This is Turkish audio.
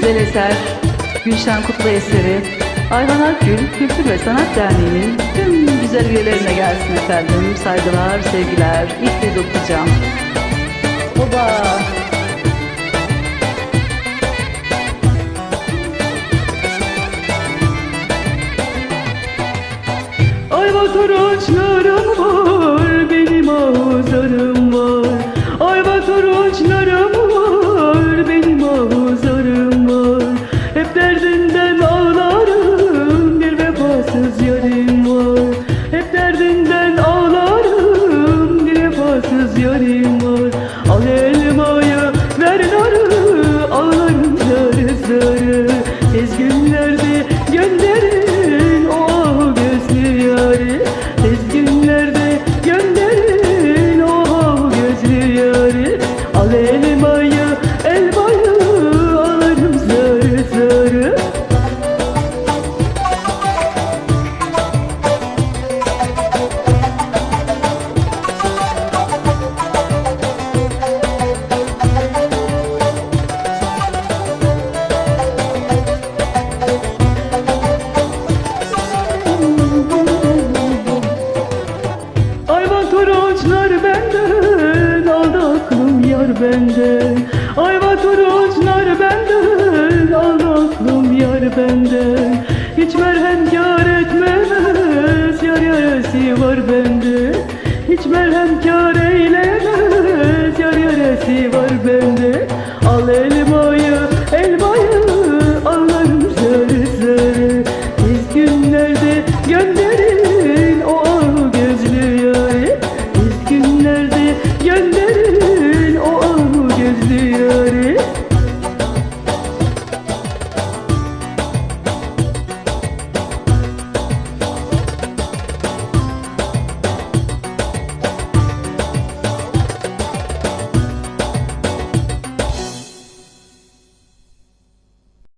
güzel eser, Gülşen Kutlu eseri, Ayhan Akgül Kültür ve Sanat Derneği'nin tüm güzel üyelerine gelsin efendim. Saygılar, sevgiler, ilk kez okuyacağım. Oba! Ayva toroçlarım var, Hep derdinden ağlarım, bir vefasız yarim var. Al elmayı, ver narı, ağlarım zarı benden aldı aklım yar benden Ayva toroçlar benden aldı aklım yar benden Hiç merhem kar etmez yar yaresi var bende gönderin o al gözlü yarı